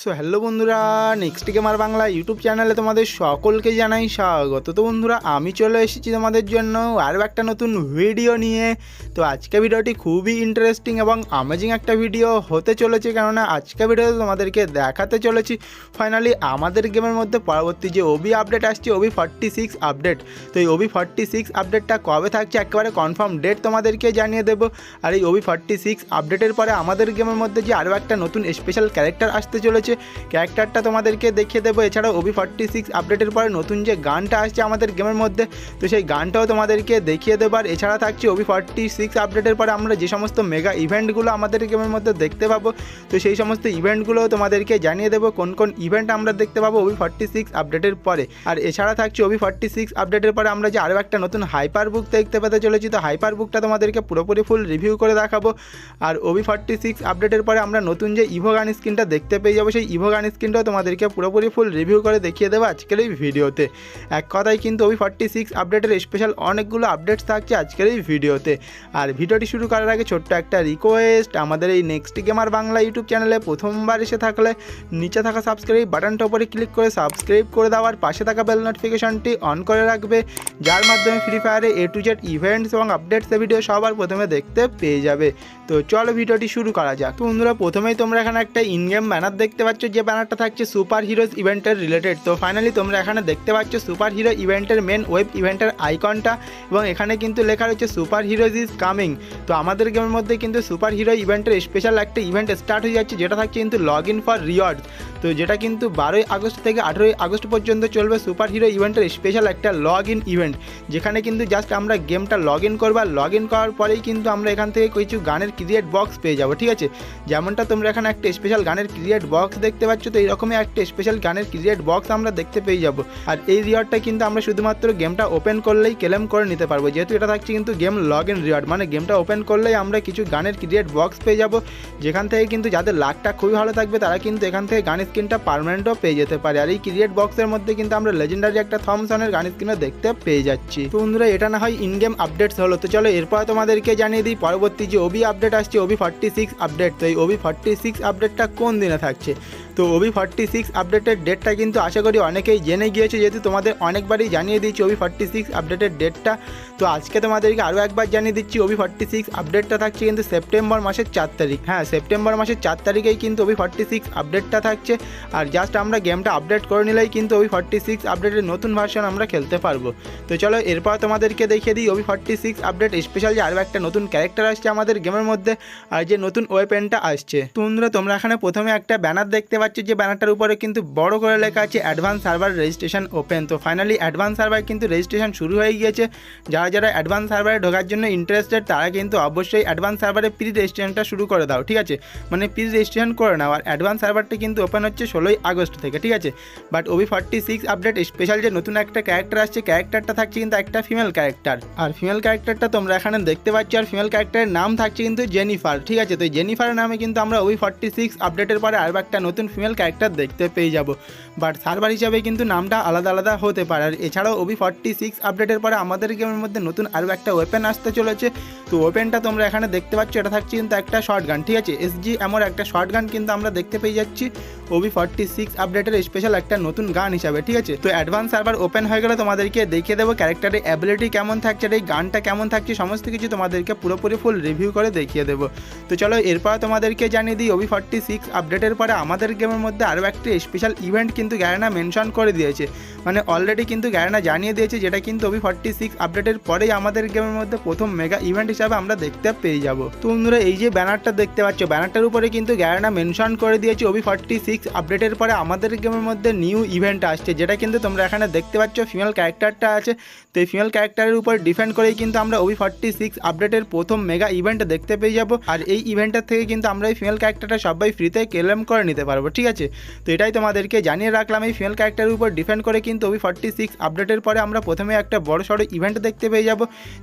So hello বন্ধুরা next gamer Bangla YouTube চ্যানেলে তোমাদের সকলকে জানাই স্বাগত। তো বন্ধুরা, আমি চলে এসেছি তোমাদের জন্য আরও একটা নতুন ভিডিও নিয়ে। তো আজকে ভিডিওটি খুবই ইন্টারেস্টিং এবং অ্যামেজিং একটা ভিডিও হতে চলেছে, কেননা আজকে ভিডিওতে তোমাদেরকে দেখাতে চলেছি। ফাইনালি আমাদের গেমের মধ্যে পরবর্তী যে ওবি আপডেট আসছে ওবি ফর্টি সিক্স আপডেট তো এই ওবি ফর্টি সিক্স আপডেটটা কবে থাকছে, একেবারে কনফার্ম ডেট তোমাদেরকে জানিয়ে দেবো। আর এই ওবি ফর্টি সিক্স আপডেটের পরে আমাদের গেমের মধ্যে যে আরও একটা নতুন স্পেশাল ক্যারেক্টার আসতে চলেছে ক্যারেক্টারটা তোমাদেরকে দেখিয়ে দেবো। এছাড়াও ওবি ফর্টি সিক্স আপডেটের পরে নতুন যে গানটা আসছে আমাদের গেমের মধ্যে, তো সেই গানটাও তোমাদেরকে দেখিয়ে দেবো আর এছাড়া থাকছে ওবি ফর্টি সিক্স আপডেটের পরে আমরা যে সমস্ত মেগা ইভেন্টগুলো আমাদের গেমের মধ্যে দেখতে পাবো, তো সেই সমস্ত ইভেন্টগুলোও তোমাদেরকে জানিয়ে দেবো, কোন কোন ইভেন্ট আমরা দেখতে পাবো ওবি ফর্টি সিক্স আপডেটের পরে। আর এছাড়া থাকছে ওবি ফর্টি সিক্স আপডেটের পরে আমরা যে আরও একটা নতুন হাইপার বুক দেখতে পেতে চলেছি, তো হাইপার বুকটা তোমাদেরকে পুরোপুরি ফুল রিভিউ করে দেখাবো। আর ওবি ফর্টি সিক্স আপডেটের পরে আমরা নতুন যে ইভো গান স্ক্রিনটা দেখতে পেয়ে যাব সেই ইভো গান স্ক্রিনটাও তোমাদেরকে পুরোপুরি ফুল রিভিউ করে দেখিয়ে দেবো আজকের এই ভিডিওতে। এক কথায় কিন্তু ওবি ফর্টি সিক্স আপডেটের স্পেশাল অনেকগুলো আপডেটস থাকছে আজকের এই ভিডিওতে। আর ভিডিওটি শুরু করার আগে ছোট্ট একটা রিকোয়েস্ট আমাদের এই নেক্সট গেমার বাংলা ইউটিউব চ্যানেলে প্রথমবার এসে থাকলে নিচে থাকা সাবস্ক্রাইব বাটনটা উপরে ক্লিক করে সাবস্ক্রাইব করে দেওয়ার পাশে থাকা বেল নোটিফিকেশনটি অন করে রাখবে, যার মাধ্যমে ফ্রি ফায়ারে এ টু জেড ইভেন্টস এবং আপডেটসের ভিডিও সবার প্রথমে দেখতে পেয়ে যাবে। তো চলো ভিডিওটি শুরু করা যাক। তো বন্ধুরা, প্রথমেই তোমরা এখানে একটা ইন গেম ব্যানার দেখতে পাচ্ছ যে ব্যানারটা থাকছে সুপার হিরোজ ইভেন্টের রিলেটেড তো ফাইনালি তোমরা এখানে দেখতে পাচ্ছ সুপার হিরো ইভেন্টের মেন ওয়েব ইভেন্টের আইকনটা এবং এখানে কিন্তু লেখা রয়েছে সুপার হিরোজ ইজ কামিং তো আমাদের গেমের মধ্যে কিন্তু সুপার হিরো ইভেন্টের স্পেশাল একটা ইভেন্ট স্টার্ট হয়ে যাচ্ছে, যেটা থাকছে কিন্তু লগ ইন ফর রিওয়ার্ড তো যেটা কিন্তু বারোই আগস্ট থেকে আঠেরোই আগস্ট পর্যন্ত চলবে সুপার হিরো ইভেন্টের স্পেশাল একটা লগ ইন ইভেন্ট যেখানে কিন্তু জাস্ট আমরা গেমটা লগ ইন করব, আর লগ ইন করার পরেই কিন্তু আমরা এখান থেকে কিছু গানের ক্রিয়েট বক্স পেয়ে যাব, ঠিক আছে? যেমনটা তোমরা এখানে একটা স্পেশাল গানের ক্রিয়েট বক্স দেখতে পাচ্ছ তো এইরকমই একটা স্পেশাল গানের ক্রিয়েট বক্স আমরা দেখতে পেয়ে যাব। আর এই রিওয়ার্ডটা কিন্তু আমরা শুধুমাত্র গেমটা ওপেন করলেই ক্লেম করে নিতে পারব। যেহেতু এটা থাকছে কিন্তু গেম লগ ইন রিওয়ার্ড মানে গেমটা ওপেন করলেই আমরা কিছু গানের ক্রিয়েট বক্স পেয়ে যাব। যেখান থেকে কিন্তু যাদের লাকটা খুবই ভালো থাকবে, তারা কিন্তু এখান থেকে গান স্ক্রিনটা পারমানেন্টও পেয়ে যেতে পারে। আর এই ক্রিয়েট বক্সের মধ্যে কিন্তু আমরা লেজেন্ডারি একটা থমসনের গান স্ক্রিনও দেখতে পেয়ে যাচ্ছি। তো বন্ধুরা, এটা না হয় ইন গেম আপডেটস হলো। তো চলো এরপর তোমাদেরকে জানিয়ে দিই, পরবর্তী যে ওবি আপডেট আসছে ওবি ফর্টি সিক্স আপডেট তো এই ওবি ফর্টি সিক্স আপডেটটা কোন দিনে থাকছে? তো ওবি ফর্টি সিক্স আপডেটের ডেটটা কিন্তু আশা করি অনেকেই জেনে গিয়েছে, যেহেতু তোমাদের অনেকবারই জানিয়ে দিচ্ছি ওবি ফর্টি সিক্স আপডেটের ডেটটা তো আজকে তোমাদেরকে আরও একবার জানিয়ে দিচ্ছি ওবি ফর্টি সিক্স আপডেটটা থাকছে কিন্তু সেপ্টেম্বর মাসের চার তারিখ। হ্যাঁ সেপ্টেম্বর মাসের চার তারিখেই কিন্তু ওবি ফর্টি সিক্স আপডেটটা থাকছে। আর জাস্ট আমরা গেমটা আপডেট করে নিলেই কিন্তু ওবি ফর্টি সিক্স আপডেটের নতুন ভার্সন আমরা খেলতে পারব। তো চলো, এরপর তোমাদেরকে দেখিয়ে দিই OB forty six update special যে আরও একটা নতুন ক্যারেক্টার আসছে আমাদের গেমের মধ্যে, আর যে নতুন ওয়েপেনটা আসছে। তো বন্ধুরা, তোমরা এখানে প্রথমে একটা ব্যানার দেখতে পাচ্ছ। যে ব্যানারটার উপরে কিন্তু বড় করে লেখা আছে অ্যাডভান্স সার্ভার রেজিস্ট্রেশন ওপেন। তো ফাইনালি অ্যাডভান্স সার্ভার কিন্তু রেজিস্ট্রেশন শুরু হয়ে গিয়েছে। যারা যারা অ্যাডভান্স সার্ভারে ঢোকার জন্য ইন্টারেস্টেড তারা কিন্তু অবশ্যই অ্যাডভান্স সার্ভারে প্রি রেজিস্ট্রেশনটা শুরু করে দাও, ঠিক আছে? মানে প্রি রেজিস্ট্রেশন করে নাও। আর অ্যাডভান্স সার্ভারটা কিন্তু ওপেন হচ্ছে ষোলোই আগস্ট থেকে, ঠিক আছে? But OB forty six update special যে নতুন একটা ক্যারেক্টার আসছে ক্যারেক্টারটা থাকছে কিন্তু একটা ফিমেল ক্যারেক্টার আর ফিমেল ক্যারেক্টারটা তোমরা এখানে দেখতে পাচ্ছ, আর ফিমেল ক্যারেক্টারের নাম থাকছে কিন্তু জেনিফার ঠিক আছে? তো এই জেনিফারের নামে কিন্তু আমরা ওই ফর্টি সিক্স আপডেটের পরে আরও একটা নতুন ফিমেল ক্যারেক্টার দেখতে পেয়ে যাব। বাট সার্ভার হিসাবে কিন্তু নামটা আলাদা আলাদা হতে পারে। আর এছাড়াও ওবি ফর্টি সিক্স আপডেটের পরে আমাদের গেমের মধ্যে নতুন আরও একটা ওয়েপেন আসতে চলেছে। তো ওয়েপেনটা তোমরা এখানে দেখতে পাচ্ছ, এটা থাকছে কিন্তু একটা শর্ট গান ঠিক আছে? এসজি এমন একটা শর্ট গান কিন্তু আমরা দেখতে পেয়ে যাচ্ছি ওবি ফর্টি সিক্স আপডেটের স্পেশাল একটা নতুন গান হিসাবে, ঠিক আছে? তো অ্যাডভান্স সার্ভার ওপেন হয়ে গেলে তোমাদেরকে দেখিয়ে দেবো ক্যারেক্টারের অ্যাবিলিটি কেমন থাকছে, আর এই গানটা কেমন থাকছে, সমস্ত কিছু তোমাদেরকে পুরোপুরি ফুল রিভিউ করে দেখিয়ে দেবো। তো চলো এরপর তোমাদেরকে জানিয়ে দিই, ওবি ফর্টি সিক্স আপডেটের পরে আমাদের গেমের মধ্যে আরও একটি স্পেশাল ইভেন্ট কিন্তু গ্যারেনা মেনশন করে দিয়েছে। মানে অলরেডি কিন্তু গ্যারেনা জানিয়ে দিয়েছে যেটা কিন্তু ওবি ফর্টি সিক্স আপডেটের পরেই আমাদের গেমের মধ্যে প্রথম মেগা ইভেন্ট হিসাবে আমরা দেখতে পেয়ে যাব। তো বন্ধুরা, এই যে ব্যানারটা দেখতে পাচ্ছ, ব্যানারটার উপরে কিন্তু গ্যারেনা মেনশন করে দিয়েছে ওবি ফর্টি সিক্স আপডেটের পরে আমাদের গেমের মধ্যে নিউ ইভেন্ট আসছে, যেটা কিন্তু তোমরা এখানে দেখতে পাচ্ছ ফিমেল ক্যারেক্টারটা আছে। তো এই ফিমেল ক্যারেক্টারের উপর ডিপেন্ড করেই কিন্তু আমরা ওবি ফর্টি সিক্স আপডেটের প্রথম মেগা ইভেন্ট দেখতে পেয়ে যাব। আর এই ইভেন্টের থেকে কিন্তু আমরা এই ফিমেল ক্যারেক্টারটা সবাই ফ্রিতে ক্লেম করে নিতে পারব, ঠিক আছে? তো এটাই তোমাদেরকে জানিয়ে রাখলাম, এই ফিমেল ক্যারেক্টারের উপর ডিপেন্ড করে কিন্তু ওবি ফর্টি সিক্স আপডেটের পরে আমরা প্রথমে একটা বড় সড়ো ইভেন্ট দেখতে পেয়ে যাব,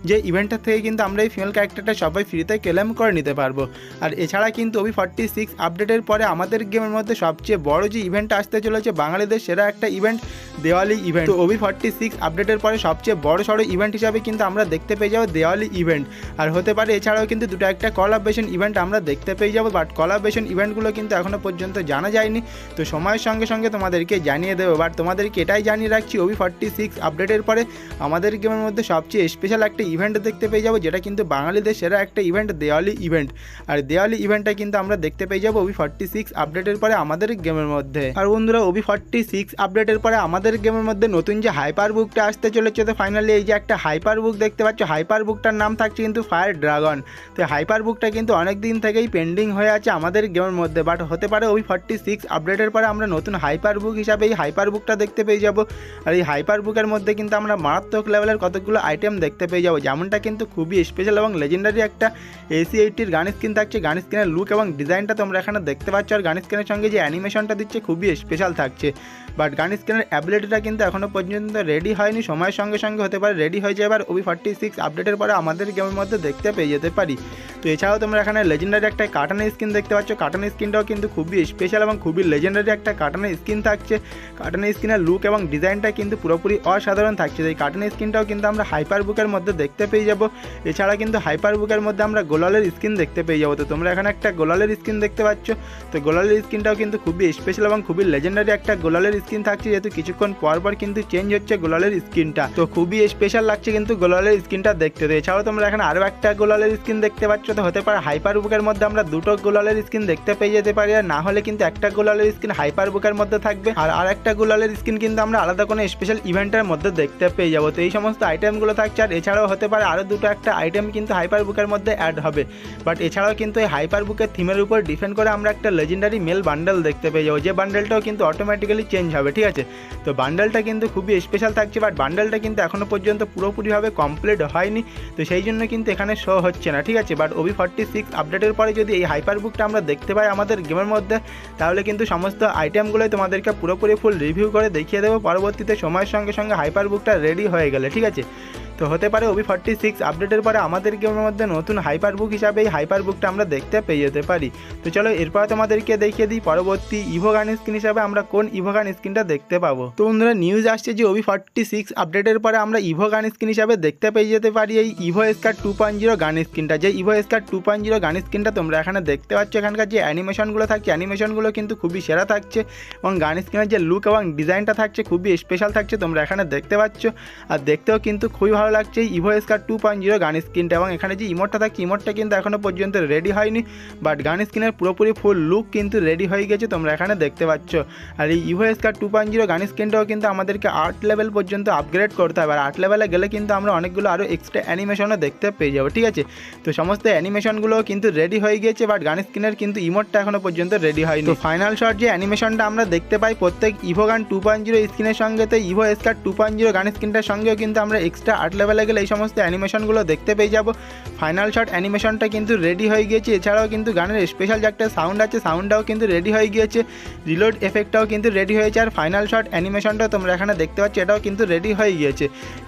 যে ইভেন্টের থেকে কিন্তু আমরা এই ফিমেল ক্যারেক্টারটা সবাই ফ্রিতে ক্লেম করে নিতে পারব। আর এছাড়া কিন্তু ওবি ফর্টি সিক্স আপডেটের পরে আমাদের গেমের মধ্যে সবচেয়ে বড় যে ইভেন্টটা আসতে চলেছে বাঙালিদের সেরা একটা ইভেন্ট দেওয়ালি ইভেন্ট তো ওবি ফর্টি সিক্স আপডেটের পরে সবচেয়ে বড় সড়ো ইভেন্ট হিসাবে কিন্তু আমরা দেখতে পেয়ে যাব দেওয়ালি ইভেন্ট আর হতে পারে এছাড়াও কিন্তু দুটো একটা কলাবেশন ইভেন্ট আমরা দেখতে পেয়ে যাব বাট কলাবেশন ইভেন্টগুলো কিন্তু এখনও পর্যন্ত জানা যায়নি। তো সময়ের সঙ্গে সঙ্গে তোমাদেরকে জানিয়ে দেবো। বাট তোমাদেরকে এটাই জানিয়ে রাখছি, ওবি ফর্টি সিক্স আপডেটের পরে আমাদের গেমের মধ্যে সবচেয়ে স্পেশাল একটা ইভেন্ট দেখতে পেয়ে যাব, যেটা কিন্তু বাঙালিদের সেরা একটা ইভেন্ট দেওয়ালি ইভেন্ট আর দেওয়ালি ইভেন্টটা কিন্তু আমরা দেখতে পেয়ে যাব ওবি ফর্টি সিক্স আপডেটের পরে আমাদের গেমের মধ্যে। আর বন্ধুরা, ওবি ফর্টি সিক্স আপডেটের পরে আমাদের গেমের মধ্যে নতুন যে হাইপার বুকটা আসতে চলেছে, তো ফাইনালি এই যে একটা হাইপার বুক দেখতে পাচ্ছ হাইপার বুকটার নাম থাকছে কিন্তু ফায়ার ড্রাগন তো হাইপার বুকটা কিন্তু অনেক দিন থেকেই পেন্ডিং হয়ে আছে আমাদের গেমের মধ্যে। বাট হতে পারে ওই ফর্টি সিক্স আপডেটের পরে আমরা নতুন হাইপার বুক হিসাবে এই হাইপার বুকটা দেখতে পেয়ে যাব। আর এই হাইপার বুকের মধ্যে কিন্তু আমরা মারাত্মক লেভেলের কতগুলো আইটেম দেখতে পেয়ে যাব। যেমনটা কিন্তু খুবই স্পেশাল এবং লেজেন্ডারি একটা এসি এইটির গান স্কিন থাকছে। গান স্কিনের লুক এবং ডিজাইনটা তোমরা এখানে দেখতে পাচ্ছ। আর গান স্কিনের সঙ্গে যে অ্যানিমেশনটা দিচ্ছে, খুবই স্পেশাল থাকছে। বাট গান স্কিনের অ্যাবিলিটিটা কিন্তু এখনও পর্যন্ত রেডি হয়নি। সময়ের সঙ্গে সঙ্গে হতে পারে। রেডি হয়ে যাবে। আর ওবি ফর্টি সিক্স আপডেটের পরে আমাদের গেমের মধ্যে দেখতে পেয়ে যেতে পারি। তো এছাড়াও তোমরা এখানে লেজেন্ডারি একটা কাটানের স্কিন দেখতে পাচ্ছ। কাটানের স্কিনটাও কিন্তু খুবই স্পেশাল এবং খুবই লেজেন্ডারি একটা কাটানের স্কিন থাকছে। কাটানের স্কিনের লুক এবং ডিজাইনটা কিন্তু পুরোপুরি অসাধারণ থাকছে। এই কাটানের স্কিনটাও কিন্তু আমরা হাইপার বুকের মধ্যে দেখতে পেয়ে যাব। এছাড়া কিন্তু হাইপার বুকের মধ্যে আমরা গোলালের স্ক্রিন দেখতে পেয়ে যাব। তো তোমরা এখানে একটা গোলালের স্ক্রিন দেখতে পাচ্ছ। তো গোলালের স্কিনটাও কিন্তু খুবই স্পেশাল এবং খুবই লেজেন্ডারি একটা গোলালের স্ক্রিন থাকছে। যেহেতু কিছুক্ষণ পর পর কিন্তু চেঞ্জ হচ্ছে গোলালের স্ক্রিনটা তো খুবই স্পেশাল লাগছে কিন্তু গোলালের স্ক্রিনটা দেখতে। তো এছাড়াও তোমরা এখানে আরও একটা গোলালের স্ক্রিন দেখতে পাচ্ছ। তো হতে পারে হাইপার বুকের মধ্যে আমরা দুটো গোলালের স্ক্রিন দেখতে পেয়ে যেতে পারি। আর না হলে কিন্তু একটা গোলালের স্কিন হাইপার বুকের মধ্যে থাকবে। আর আর একটা গোলালের স্কিন কিন্তু আমরা আলাদা কোনো স্পেশাল ইভেন্টের মধ্যে দেখতে পেয়ে যাব। তো এই সমস্ত আইটেমগুলো থাকছে, আর এছাড়াও হতে পারে আরও দুটো একটা আইটেম কিন্তু হাইপার বুকের মধ্যে অ্যাড হবে। বাট এছাড়াও কিন্তু এই হাইপার বুকের থিমের উপর ডিপেন্ড করে আমরা একটা লেজেন্ডারি মেল বান্ডেল দেখতে পেয়ে যাব। যে বান্ডেলটাও কিন্তু অটোমেটিক্যালি চেঞ্জ হবে, ঠিক আছে? তো বান্ডেলটা কিন্তু খুবই স্পেশাল থাকছে বাট বান্ডেলটা কিন্তু এখনও পর্যন্ত পুরোপুরিভাবে কমপ্লিট হয়নি। তো সেই জন্য কিন্তু এখানে শো হচ্ছে না, ঠিক আছে? বাট ওবি ফর্টি সিক্স আপডেটের পরে যদি এই হাইপার বুকটা আমরা দেখতে পাই আমাদের গেমের মধ্যে, তাহলে কিন্তু সমস্ত আইটেমগুলোই তোমাদেরকে পুরোপুরি ফুল রিভিউ করে দেখিয়ে দেবো। পরবর্তীতে সময়ের সঙ্গে সঙ্গে হাইপার বুকটা রেডি হয়ে গেলে, ঠিক আছে? তো হতে পারে ওবি ফর্টি সিক্স আপডেটের পরে আমাদের গেমের মধ্যে নতুন হাইপার বুক হিসাবে এই হাইপার বুকটা আমরা দেখতে পেয়ে যেতে পারি। তো চলো এরপর তোমাদেরকে দেখিয়ে দিই পরবর্তী ইভো গান স্ক্রিন হিসাবে আমরা কোন ইভো গান স্ক্রিনটা দেখতে পাবো। তো বন্ধুরা নিউজ আসছে যে ওবি ফর্টি সিক্স আপডেটের পরে আমরা ইভো স্ক্রিন হিসাবে দেখতে পেয়ে যেতে পারি এই Evo SCAR two point zero gun স্ক্রিনটা। যে Evo SCAR two point zero gun স্ক্রিনটা তোমরা এখানে দেখতে পাচ্ছ, এখানকার যে অ্যানিমেশনগুলো থাকছে অ্যানিমেশনগুলো কিন্তু খুবই সেরা থাকছে এবং গান স্ক্রিনের যে লুক এবং ডিজাইনটা থাকছে খুবই স্পেশাল থাকছে, তোমরা এখানে দেখতে পাচ্ছ। আর দেখতেও কিন্তু খুবই ভালো লাগছে Evo SCAR two point zero gun স্ক্রিনটা এবং এখানে যে ইমোটটা থাকছে ইমোটটা কিন্তু এখনও পর্যন্ত রেডি হয়নি বাট গান স্ক্রিনের পুরোপুরি ফুল লুক কিন্তু রেডি হয়ে গেছে, তোমরা এখানে দেখতে পাচ্ছ। আর এই Evo SCAR two point zero gun স্ক্রিনটাও কিন্তু আমাদেরকে আর্ট লেভেল পর্যন্ত আপগ্রেড করতে হবে, আর আর্ট লেভেলে গেলে কিন্তু আমরা অনেকগুলো আরও এক্সট্রা অ্যানিমেশনও দেখতে পেয়ে যাব, ঠিক আছে? তো সমস্ত অ্যানিমেশনগুলো কিন্তু রেডি হয়ে গিয়েছে বাট গান স্ক্রিনের কিন্তু ইমোটটা এখনও পর্যন্ত রেডি হয়নি। ফাইনাল শট যে অ্যানিমেশনটা আমরা দেখতে পাই, প্রত্যেক ইভো গান টু পয়েন্ট জিরো স্ক্রিনের সঙ্গে তো Evo SCAR two point zero gun স্ক্রিনটার সঙ্গেও কিন্তু আমরা এক্সট্রা আর্ট লেভেলে গেলে এই সমস্ত অ্যানিমেশনগুলো দেখতে পেয়ে যাব। ফাইনাল শট অ্যানিমেশনটা কিন্তু রেডি হয়ে গিয়েছে। এছাড়াও কিন্তু গানের স্পেশাল যে একটা সাউন্ড আছে সাউন্ডটাও কিন্তু রেডি হয়ে গিয়েছে। রিলোড এফেক্টটাও কিন্তু রেডি হয়েছে। আর ফাইনাল শট অ্যানিমেশনটাও তোমরা এখানে দেখতে পাচ্ছ, এটাও কিন্তু রেডি হয়ে গিয়েছে।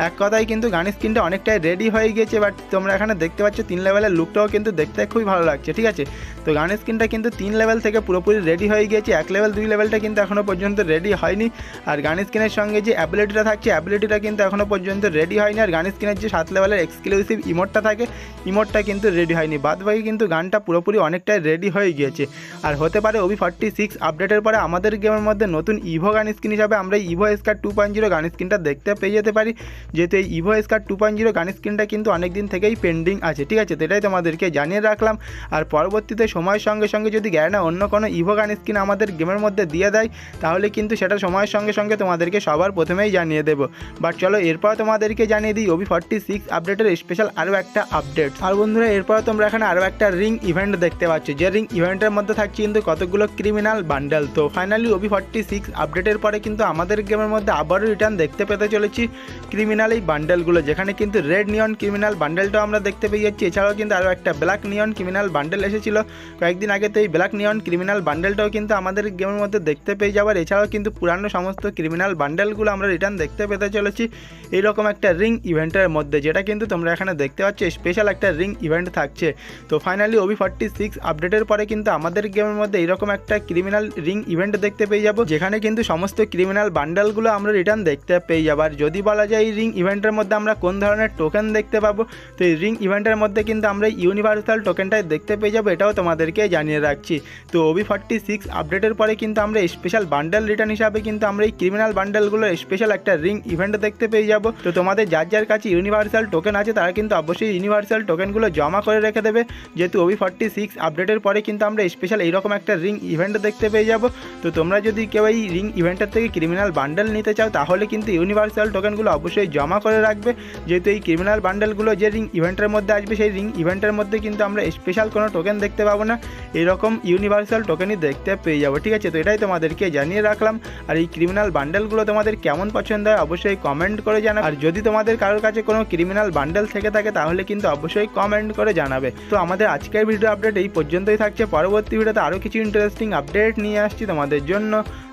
এক কথায় কিন্তু গানের স্ক্রিনটা অনেকটাই রেডি হয়ে গিয়েছে বাট তোমরা এখানে দেখতে পাচ্ছ, তিন লেভেলের লুকটাও কিন্তু দেখতে খুবই ভালো লাগছে, ঠিক আছে? তো গানের স্ক্রিনটা কিন্তু তিন লেভেল থেকে পুরোপুরি রেডি হয়ে গিয়েছে। এক লেভেল দুই লেভেলটা কিন্তু এখনও পর্যন্ত রেডি হয়নি। আর গানের স্ক্রিনের সঙ্গে যে অ্যাবিলিটিটা থাকছে অ্যাবিলিটিটা কিন্তু এখনও পর্যন্ত রেডি হয়নি। আর গানের স্ক্রিনের যে সাত লেভেলের এক্সক্লুসিভ ইমোটটা থাকে ইমোটটা কিন্তু রেডি হয়নি। বাদ বাকি কিন্তু গানটা পুরোপুরি অনেকটাই রেডি হয়ে গিয়েছে। আর হতে পারে ওবি ফর্টি সিক্স আপডেটের পরে আমাদের গেমের মধ্যে নতুন ইভো গান স্ক্রিন হিসাবে আমরা Evo SCAR two point zero gun স্ক্রিনটা দেখতে পেয়ে যেতে পারি। যেহেতু এই Evo SCAR two point zero gun স্ক্রিনটা কিন্তু অনেক দিন থেকেই পেন্ডিং আছে। ঠিক আছে, তো এটাই তোমাদেরকে জানিয়ে রাখলাম। আর পরবর্তীতে সময়ের সঙ্গে সঙ্গে যদি গ্যারেনা অন্য কোনো ইভো গান স্ক্রিন আমাদের গেমের মধ্যে দিয়ে দেয়, তাহলে কিন্তু সেটা সময়ের সঙ্গে সঙ্গে তোমাদেরকে সবার প্রথমেই জানিয়ে দেবো। বাট চলো এরপর তোমাদেরকে জানিয়ে দিই ওবি ফর্টি সিক্স আপডেটের স্পেশাল আরও একটা আপডেট আর বন্ধুরা, এরপর তোমরা এখানে আরও একটা রিং ইভেন্ট দেখতে পাচ্ছ। যে রিং ইভেন্টের মধ্যে থাকছে কিন্তু কতগুলো ক্রিমিনাল বান্ডেল তো ফাইনালি ওবি ফর্টি সিক্স আপডেটের পরে কিন্তু আমাদের গেমের মধ্যে আবারও রিটার্ন দেখতে পেতে চলেছি ক্রিমিনাল এই বান্ডেলগুলো যেখানে কিন্তু রেড নিয়ন ক্রিমিনাল বান্ডেলটাও আমরা দেখতে পেয়ে যাচ্ছি। এছাড়াও কিন্তু আরও একটা ব্ল্যাক নিয়ন ক্রিমিনাল বান্ডেল এসেছিল। কয়েকদিন আগে তো এই ব্ল্যাক নিয়ন ক্রিমিনাল বান্ডেলটাও কিন্তু আমাদের গেমের মধ্যে দেখতে পেয়ে যাবার। এছাড়াও কিন্তু পুরানো সমস্ত ক্রিমিনাল বান্ডেলগুলো আমরা রিটার্ন দেখতে পেতে চলেছি। এইরকম একটা রিং ইভেন্টের মধ্যে, যেটা কিন্তু তোমরা এখানে দেখতে পাচ্ছ স্পেশাল একটা রিং ইভেন্ট থাকছে। তো ফাইনালি ওবি ফর্টি সিক্স আপডেটের পরে কিন্তু আমাদের গেমের মধ্যে এইরকম একটা ক্রিমিনাল রিং ইভেন্ট দেখতে পেয়ে যাব, যেখানে কিন্তু সমস্ত ক্রিমিনাল বান্ডেলগুলো আমরা রিটার্ন দেখতে পেয়ে যাব আর যদি বলা যায় এই রিং ইভেন্টের মধ্যে আমরা কোন ধরনের টোকেন দেখতে পাবো, তো এই রিং ইভেন্টের মধ্যে কিন্তু আমরা ইউনিভার্সাল টোকেনটাই দেখতে পেয়ে যাব, এটাও তোমাদেরকে জানিয়ে রাখছি। তো ওবি ফর্টি সিক্স আপডেটের পরে কিন্তু আমরা স্পেশাল বান্ডেল রিটার্ন হিসাবে কিন্তু আমরা এই ক্রিমিনাল বান্ডেলগুলোর স্পেশাল একটা রিং ইভেন্ট দেখতে পেয়ে যাব। তো তোমাদের যার যার কাছে ইউনিভার্সাল টোকেন আছে, তারা কিন্তু অবশ্যই ইউনিভার্সাল টোকেনগুলো জমা করে রেখে দেবে। যেহেতু ওবি ফর্টি সিক্স আপডেটের পরে কিন্তু আমরা স্পেশাল এইরকম একটা রিং ইভেন্ট দেখতে পেয়ে যাব। তো তোমরা যদি কেউ এই রিং ইভেন্টের থেকে ক্রিমিনাল বান্ডেল নিতে চাও, তাহলে কিন্তু ইউনিভার্সাল টোকেনগুলো অবশ্যই জমা করে রাখবে। যেহেতু এই ক্রিমিনাল বান্ডেলগুলো যে রিং ইভেন্টের মধ্যে আসবে, সেই রিং ইভেন্টের মধ্যে কিন্তু আমরা স্পেশাল কোনো টোকেন দেখতে পাবো না, এরকম ইউনিভার্সাল টোকেনই দেখতে পেয়ে যাব, ঠিক আছে? তো এটাই তোমাদেরকে জানিয়ে রাখলাম। আর এই ক্রিমিনাল বান্ডেলগুলো তোমাদের কেমন পছন্দ হয় অবশ্যই কমেন্ট করে জানা আর যদি তোমাদের কারোর কাছে কোনো ক্রিমিনাল বান্ডেল থেকে থাকে, তাহলে কিন্তু অবশ্যই কমেন্ট করে জানাবে। তো আমাদের আজকের ভিডিও আপডেট এই পর্যন্তই থাকছে। পরবর্তী ভিডিওতে আরও কিছু ইন্টারেস্টিং আপডেট নিয়ে আসছি তোমাদের জন্য।